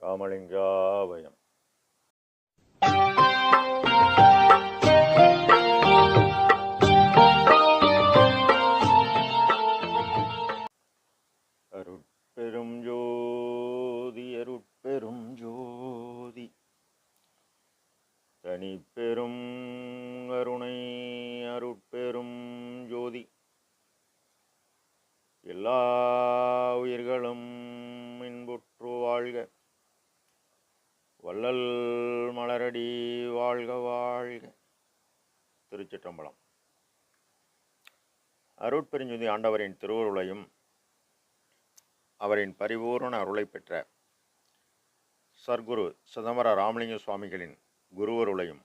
ராமலிங்காவயம். அருட்பெரும் ஜோதி அருட்பெரும் ஜோதி. தனிப்பெரும் அருணை அருட்பெரும் ஜோதி. எல்லா உயிர்களும் இன்புற்று வாழ்க. வள்ளல் மலரடி வாழ்க வாழ்க. திருச்சிற்றம்பலம். அருட்பெருஞ்சுதி ஆண்டவரின் திருவருளையும் அவரின் பரிபூரண அருளை பெற்ற சர்க்குரு சிதம்பர ராமலிங்க சுவாமிகளின் குருவருளையும்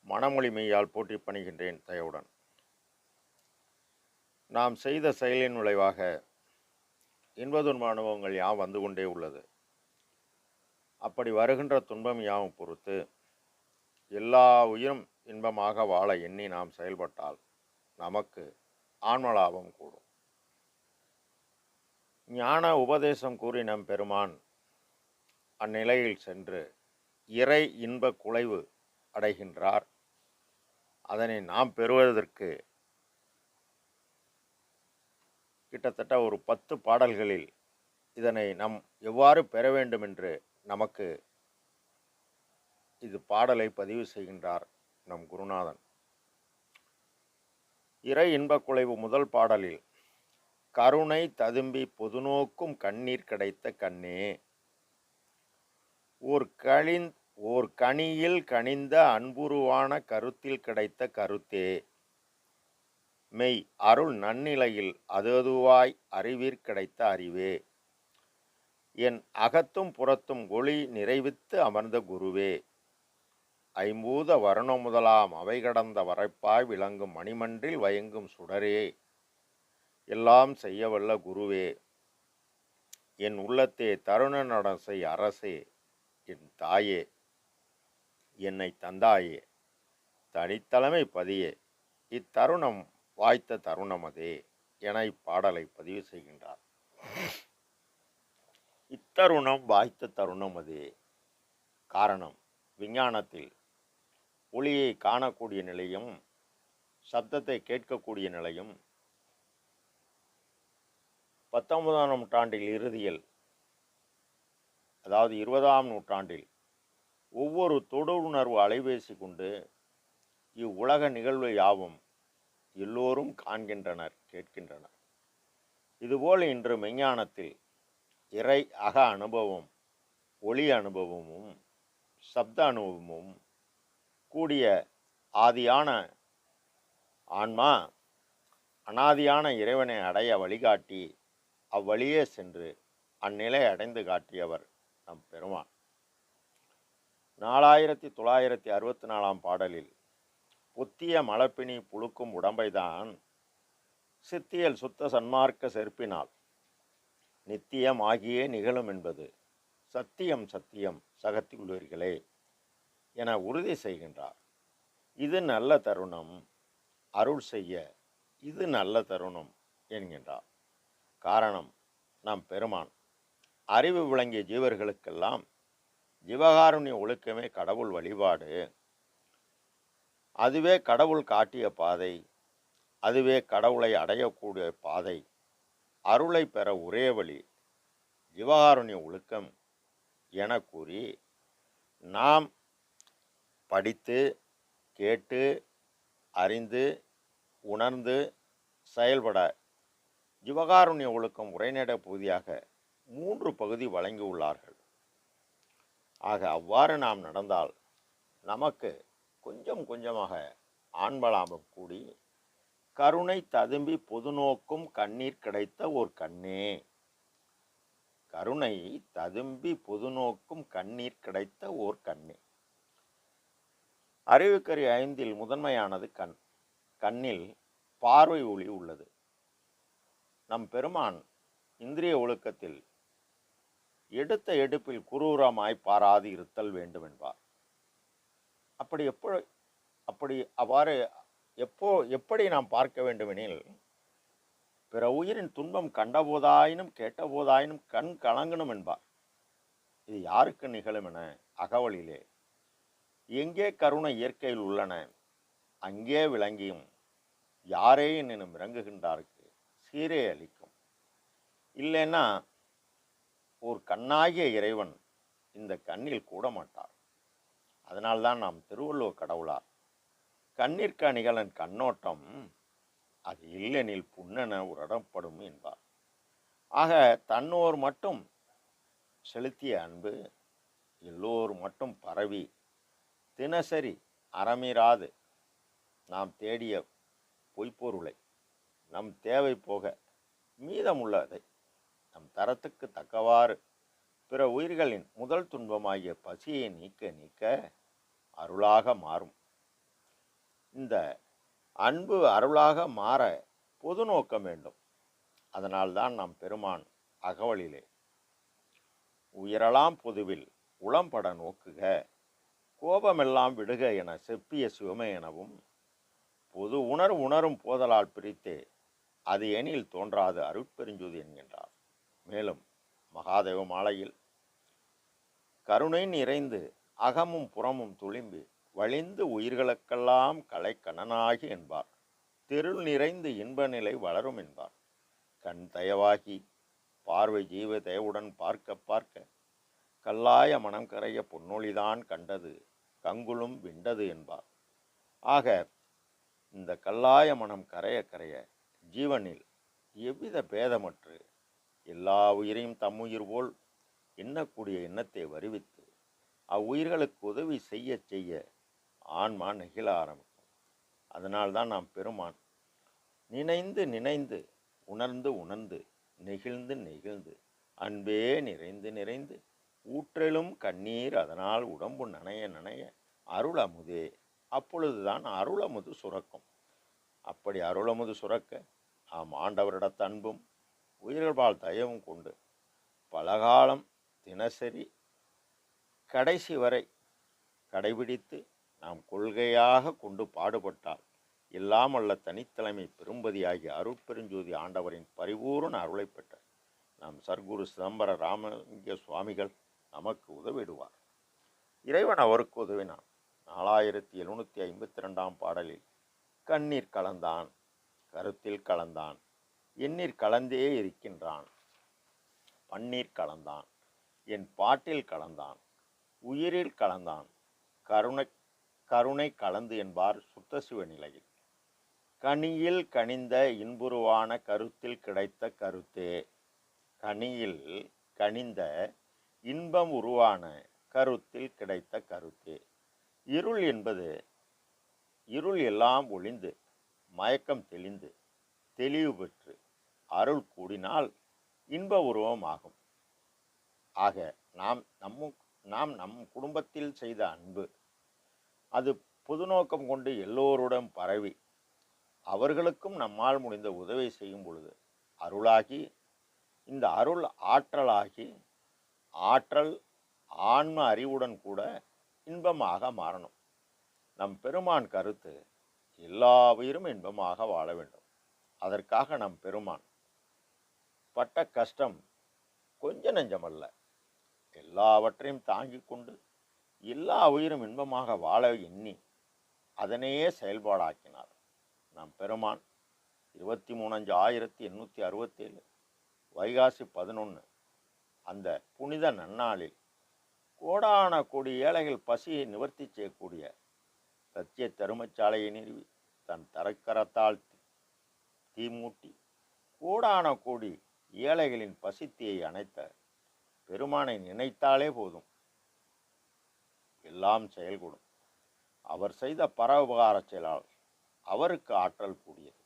மனமொழி மெய்யால் போற்றி பணிகின்றேன் தயவுடன். நாம் செய்த செயலின் விளைவாக இன்பதுன்ப அனுபவங்கள் யாம் வந்து கொண்டே உள்ளது. அப்படி வருகின்ற துன்பம் யாவும் பொறுத்து எல்லா உயிரும் இன்பமாக வாழ எண்ணி நாம் செயல்பட்டால் நமக்கு ஆன்மலாபம் கூடும். ஞான உபதேசம் கூறி நம் பெருமான் அந்நிலையில் சென்று இறை இன்ப குலைவு அடைகின்றார். அதனை நாம் பெறுவதற்கு கிட்டத்தட்ட ஒரு பத்து பாடல்களில் இதனை நம் எவ்வாறு பெற வேண்டும் என்று நமக்கு இது பாடலை பதிவு செய்கின்றார் நம் குருநாதன். இறை இன்பக் குலைவு முதல் பாடலில் கருணை ததும்பி பொதுநோக்கும் கண்ணீர் கிடைத்த கண்ணே ஓர் கழிந் ஓர் கனியில் கனிந்த அன்புருவான கருத்தில் கிடைத்த கருத்தே மெய் அருள் நன்னிலையில் அதுவாய் அறிவிற் கிடைத்த அறிவே. என் அகத்தும் புறத்தும் ஒளி நிறைவித்து அமர்ந்த குருவே. ஐம்பூத வருணம் முதலாம் அவை கடந்த வரைப்பாய் விளங்கும் மணிமன்றில் வயங்கும் சுடரே. எல்லாம் செய்யவல்ல குருவே. என் உள்ளத்தே தருண நடசை அரசே என் தாயே. என்னை தந்தாயே தனித்தலைமை பதியே. இத்தருணம் வாய்த்த தருணம் அதே என இப்பாடலை பதிவு செய்கின்றார். தருணம் வாய்த்த தருணம் அதே. காரணம் விஞ்ஞானத்தில் ஒளியை காணக்கூடிய நிலையும் சப்தத்தை கேட்கக்கூடிய நிலையும் பத்தொன்பதாம் நூற்றாண்டில் இறுதியில் அதாவது இருபதாம் நூற்றாண்டில் ஒவ்வொரு தொடுஉணர்வு அலைபேசி கொண்டு இவ்வுலக நிகழ்வு யாவும் எல்லோரும் காண்கின்றனர் கேட்கின்றனர். இதுபோல் இன்று மெஞ்ஞானத்தில் இறை அக அனுபவம் ஒளி அனுபவமும் சப்த அனுபவமும் கூடிய ஆதியான ஆன்மா அனாதியான இறைவனை அடைய வழிகாட்டி அவ்வழியே சென்று அந்நிலை அடைந்து காட்டியவர் நம் பெருமான். நாலாயிரத்தி தொள்ளாயிரத்தி அறுபத்தி நாலாம் பாடலில் புத்திய மலப்பினி புழுக்கும் உடம்பைதான் சித்தியல் சுத்த சன்மார்க்க செருப்பினால் நித்தியம் ஆகியே நிகழும் என்பது சத்தியம் சத்தியம் சகத்தி உள்ளவர்களே என உறுதி செய்கின்றார். இது நல்ல தருணம் அருள் செய்ய இது நல்ல தருணம் என்கின்றார். காரணம் நம் பெருமான். அறிவு விளங்கிய ஜீவர்களுக்கெல்லாம் ஜீவகாருண்ய ஒழுக்கமே கடவுள் வழிபாடு. அதுவே கடவுள் காட்டிய பாதை அதுவே கடவுளை அடையக்கூடிய பாதை. அருளை பெற ஒரே வழி ஜீவகாருண்ய ஒழுக்கம் என கூறி நாம் படித்து கேட்டு அறிந்து உணர்ந்து செயல்பட ஜீவகாருண்ய ஒழுக்கம் உரைநடை பகுதியாக மூன்று பகுதி வழங்கியுள்ளார்கள். ஆக அவ்வாறு நாம் நடந்தால் நமக்கு கொஞ்சம் கொஞ்சமாக ஆண்பலாபம் கூடி கருணை ததும்பி பொதுநோக்கும் கண்ணீர் கிடைத்த ஓர் கண்ணே. கருணை ததும்பி பொதுநோக்கும் கண்ணீர் கிடைத்த ஓர் கண்ணே. அறிவுக்கறி ஐந்தில் முதன்மையானது கண். கண்ணில் பார்வை ஒளி உள்ளது. நம் பெருமான் இந்திரிய ஒழுக்கத்தில் எடுத்த எடுப்பில் குரூரமாய் பாராது இருத்தல் வேண்டும் என்பார் அப்படி எப்போ அப்படி அவ்வாறு எப்போ எப்படி நாம் பார்க்க வேண்டுமெனில் பிற உயிரின் துன்பம் கண்டபோதாயினும் கேட்டபோதாயினும் கண் கலங்கணும் என்பார். இது யாருக்கு நிகழும் என அகவலிலே. எங்கே கருணை இயற்கையில் உள்ளன அங்கே விளங்கியும் யாரே என்னும் இறங்குகின்றாருக்கு சீரே அளிக்கும். இல்லைன்னா ஒரு கண்ணாகிய இறைவன் இந்த கண்ணில் கூட மாட்டார் அதனால்தான் நாம் திருவள்ளுவர் கடவுளார். கண்ணிற்கு அணிகலன் கண்ணோட்டம் அது இல்லெனில் புண்ணென உரடப்படும் என்பார். ஆக தன்னோர் மட்டும் செலுத்திய அன்பு எல்லோர் மட்டும் பரவி தினசரி அறமீறாது. நாம் தேடிய பொய்ப்பொருளை நம் தேவை போக மீதமுள்ளதை நம் தரத்துக்கு தக்கவாறு பிற உயிர்களின் முதல் துன்பமாகிய பசியை நீக்க நீக்க அருளாக மாறும். இந்த அன்பு அருளாக மாற பொது நோக்கம் வேண்டும். அதனால்தான் நாம் பெருமான் அகவலிலே உயரலாம் பொதுவில் உளம்பட நோக்குக கோபமெல்லாம் விடுக என செப்பிய சிவமே எனவும் பொது உணர் உணரும் போதலால் பிரித்தே அது எனில் தோன்றாது அருட்பெருஞ்சுது என்கின்றார். மேலும் மகாதேவ மாலையில் கருணை நிறைந்து அகமும் புறமும் துளிம்பி வழிந்து உயிர்களுக்கெல்லாம் கலைக்கணனாகி என்பார். திருள் நிறைந்து இன்ப நிலை வளரும் என்பார். கண் தயவாகி பார்வை ஜீவ தயவுடன் பார்க்க பார்க்க கல்லாய மனம் கரைய பொன்னொழிதான் கண்டது கங்குலும் விண்டது என்பார். ஆக இந்த கல்லாய மனம் கரைய கரைய ஜீவனில் எவ்வித பேதமற்று எல்லா உயிரையும் தம்முயிர் போல் எண்ணக்கூடிய எண்ணத்தை வருவித்து அவ்வுயிர்களுக்கு உதவி செய்ய செய்ய ஆன்மா நெகிழ ஆரம்பிக்கும். அதனால்தான் நாம் பெருமான். நினைந்து நினைந்து உணர்ந்து உணர்ந்து நெகிழ்ந்து நெகிழ்ந்து அன்பே நிறைந்து நிறைந்து ஊற்றலும் கண்ணீர் அதனால் உடம்பு நனைய நனைய அருள் அமுதே. அப்பொழுதுதான் அருளமுது சுரக்கும். அப்படி அருளமுது சுரக்க நாம் ஆண்டவரிடத்த அன்பும் உயிர்கள்பால் தயவும் கொண்டு பலகாலம் தினசரி கடைசி வரை கடைபிடித்து நாம் கொள்கையாக கொண்டு பாடுபட்டால் இல்லாமல்ல தனித்தலைமை பெரும்பதியாகிய அருட்பெருஞ்சோதி ஆண்டவரின் பரிபூர்ண அருளை பெற்ற நம் சர்க்குரு சிதம்பர ராமலிங்க சுவாமிகள் நமக்கு உதவிடுவார். இறைவன் அவருக்கு உதவினான். நாலாயிரத்தி எழுநூற்றி ஐம்பத்தி ரெண்டாம் பாடலில் கண்ணீர் கலந்தான் கருத்தில் கலந்தான் எண்ணீர் கலந்தே இருக்கின்றான் பன்னீர் கலந்தான் என் பாட்டில் கலந்தான் உயிரில் கலந்தான் கருணை கருணை கலந்து என்பார் சுத்த சிவ நிலையில். கனியில் கனிந்த இன்புருவான கருத்தில் கிடைத்த கருத்தே. கனியில் கனிந்த இன்பம் உருவான கருத்தில் கிடைத்த கருத்தே. இருள் என்பது இருள் எல்லாம் ஒளிந்து மயக்கம் தெளிந்து தெளிவு பெற்று அருள் கூடினால் இன்ப உருவம் ஆகும். ஆக நாம் நம்ம நாம் நம் குடும்பத்தில் செய்த அன்பு அது பொது நோக்கம் கொண்டு எல்லோருடன் பரவி அவர்களுக்கும் நம்மால் முடிந்த உதவி செய்யும் பொழுது அருளாகி இந்த அருள் ஆற்றலாகி ஆற்றல் ஆன்ம அறிவுடன் கூட இன்பமாக மாறணும். நம் பெருமான் கருத்து எல்லா உயிரும் இன்பமாக வாழ வேண்டும். அதற்காக நம் பெருமான் பட்ட கஷ்டம் கொஞ்ச நெஞ்சமல்ல. எல்லாவற்றையும் தாங்கிக் கொண்டு எல்லா உயிரும் இன்பமாக வாழ எண்ணி அதனையே செயல்பாடாக்கினார். நம் பெருமான் இருபத்தி மூணஞ்சு ஆயிரத்தி எண்ணூற்றி அறுபத்தேழு வைகாசி பதினொன்று அந்த புனித நன்னாளில் கோடான கோடி ஏழைகள் பசியை நிவர்த்தி செய்யக்கூடிய சத்திய தருமச்சாலையை நிறுவி தன் தரக்கரத்தால் தீமூட்டி கோடான கோடி ஏழைகளின் பசித்தியை அணைத்த பெருமானை நினைத்தாலே போதும். எல்லாம் செயல்கூடும் அவர் செய்த பரவுபகார செயலால் அவருக்கு ஆற்றல் கூடியது.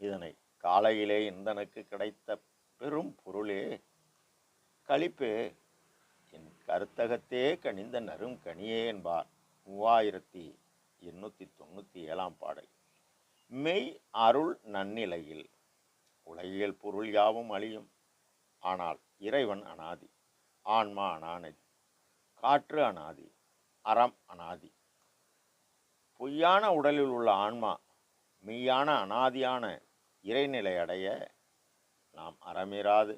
இதனை காலையிலே இந்தனுக்கு கிடைத்த பெரும் பொருளே களிப்பே. என் கருத்தகத்தே கனிந்த நரும் கனியே என்பார் மூவாயிரத்தி எண்ணூற்றி தொண்ணூற்றி ஏழாம் பாடல். மெய் அருள் நன்னிலையில் உலகியல் பொருள் யாவும் அழியும். ஆனால் இறைவன் அனாதி ஆன்மா அனாதி காற்று அனாதி அறம் அனாதி. பொய்யான உடலில் உள்ள ஆன்மா மெய்யான அனாதியான இறைநிலை அடைய நாம் அறமீறாது.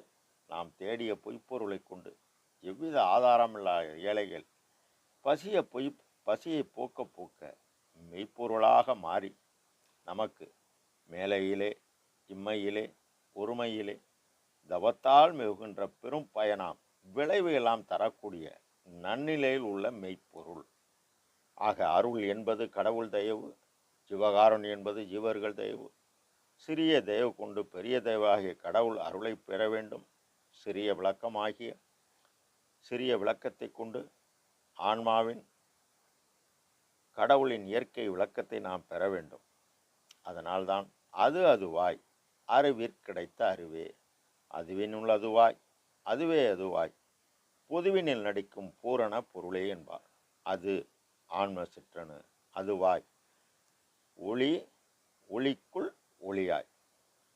நாம் தேடிய பொய்ப்பொருளை கொண்டு எவ்வித ஆதாரமில்லாத ஏழைகள் பசியை பொய் பசியை போக்க போக்க மெய்ப்பொருளாக மாறி நமக்கு மேலையிலே இம்மையிலே ஒருமையிலே தவத்தால் மிகுகின்ற பெரும் பயனாம் விளைவு எல்லாம் தரக்கூடிய நன்னிலையில் உள்ள மெய்ப்பொருள். ஆக அருள் என்பது கடவுள் தயவு சிவகாருண் என்பது ஜீவர்கள் தயவு. சிறிய தயவு கொண்டு பெரிய தயவாகிய கடவுள் அருளை பெற வேண்டும். சிறிய விளக்கமாகிய சிறிய விளக்கத்தை கொண்டு ஆன்மாவின் கடவுளின் இயற்கை விளக்கத்தை நாம் பெற வேண்டும். அதனால்தான் அது அதுவாய் அறிவிற்கிடைத்த அறிவே. அதுவினுள் அதுவாய் அதுவே அதுவாய். பொதுவினில் நடிக்கும் பூரண பொருளே என்பார். அது ஆன்ம சிற்றனு அதுவாய் ஒளி ஒளிக்குள் ஒளியாய்.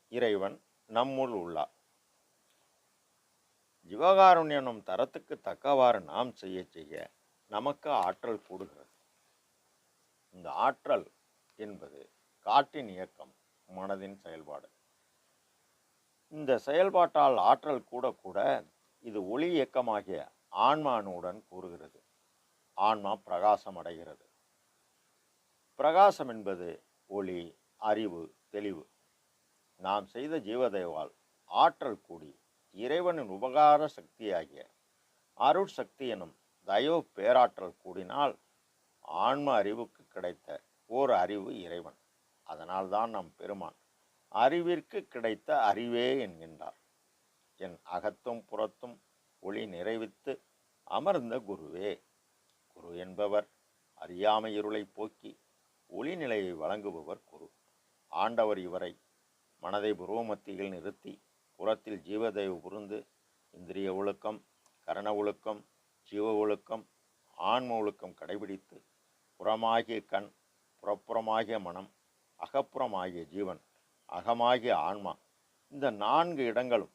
இறைவன் நம்முள் உள்ளார். ஜீவகாருண்யம் எனும் தரத்துக்கு தக்கவாறு நாம் செய்ய செய்ய நமக்கு ஆற்றல் கூடுகிறது. இந்த ஆற்றல் என்பது காற்றின் இயக்கம் மனதின் செயல்பாடு. இந்த செயல்பாட்டால் ஆற்றல் கூட கூட இது ஒளி இயக்கமாகிய ஆன்மானுடன் கூறுகிறது. ஆன்மா பிரகாசம் அடைகிறது. பிரகாசம் என்பது ஒளி அறிவு தெளிவு. நாம் செய்த ஜீவதேவால் ஆற்றல் கூடி இறைவனின் உபகார சக்தியாகிய அருட்சக்தி எனும் தயவு பேராற்றல் கூடினால் ஆன்ம அறிவுக்கு கிடைத்த ஓர் அறிவு இறைவன். அதனால்தான் நம் பெருமான். அறிவிற்கு கிடைத்த அறிவே என்கின்றார். என் அகத்தும் புறத்தும் ஒளி நிறைவித்து அமர்ந்த குருவே. குரு என்பவர் அறியாமை இருளை போக்கி ஒளி நிலையை வழங்குபவர் குரு. ஆண்டவர் இவரை மனதை புருவமத்தியில் நிறுத்தி புறத்தில் ஜீவதேவு புரிந்து இந்திரிய ஒழுக்கம் கரண ஒழுக்கம் ஜீவ ஒழுக்கம் ஆன்ம ஒழுக்கம் கடைபிடித்து புறமாகிய கண் புறப்புறமாகிய மனம் அகப்புறமாகிய ஜீவன் அகமாகிய ஆன்மா இந்த நான்கு இடங்களும்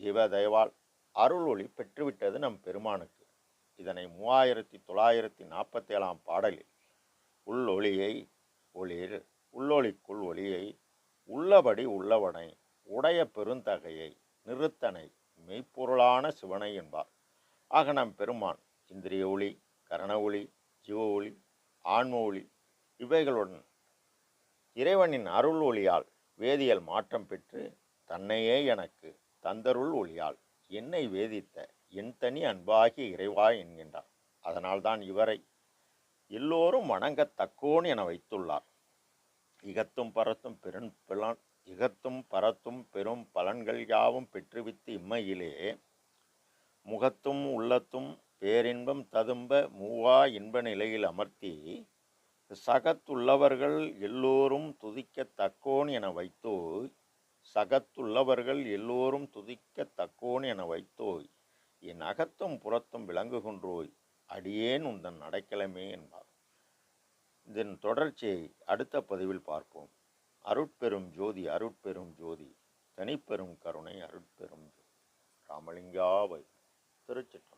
ஜீவதயவால் அருள் ஒளி பெற்றுவிட்டது நம் பெருமானுக்கு. இதனை மூவாயிரத்தி தொள்ளாயிரத்தி நாற்பத்தி ஏழாம் பாடலில் உள்ளொளியை ஒளிர் உள்ளொளிக்குள் ஒளியை உள்ளபடி உள்ளவனை உடைய பெருந்தகையை நிறுத்தனை மெய்ப்பொருளான சிவனை என்பார். ஆக நம் பெருமான் இந்திரிய ஒளி கரண ஒளி ஜீவ ஒளி ஆன்ம ஒளி இவைகளுடன் இறைவனின் அருள் ஒளியால் வேதியியல் மாற்றம் பெற்று தன்னையே எனக்கு தந்தருள் ஒளியால் என்னை வேதித்த என் தனி அன்பாகிய இறைவா என்கின்றார். அதனால்தான் இவரை எல்லோரும் வணங்கத்தக்கோன் என வைத்துள்ளார். இகத்தும் பரத்தும் பெரும் பிளான் இகத்தும் பரத்தும் பெரும் பலன்கள் யாவும் பெற்றுவித்து இம்மையிலே முகத்தும் உள்ளத்தும் பேரின்பம் ததும்ப மூவா இன்ப நிலையில் அமர்த்தி சகத்துள்ளவர்கள் எல்லோரும் துதிக்கத்தக்கோன் என வைத்து சகத்துள்ளவர்கள் எல்லோரும் துதிக்கத்தக்கோன் என வைத்தோய் என் அகத்தும் புறத்தும் விளங்குகின்றோய் அடியேன் உந்தன் அடைக்கலமே என்பார். இதன் தொடர்ச்சியை அடுத்த பதிவில் பார்ப்போம். அருட்பெரும் ஜோதி அருட்பெரும் ஜோதி தனிப்பெரும் கருணை அருட்பெரும் ஜோதி. ராமலிங்காவை திருச்சிற்ற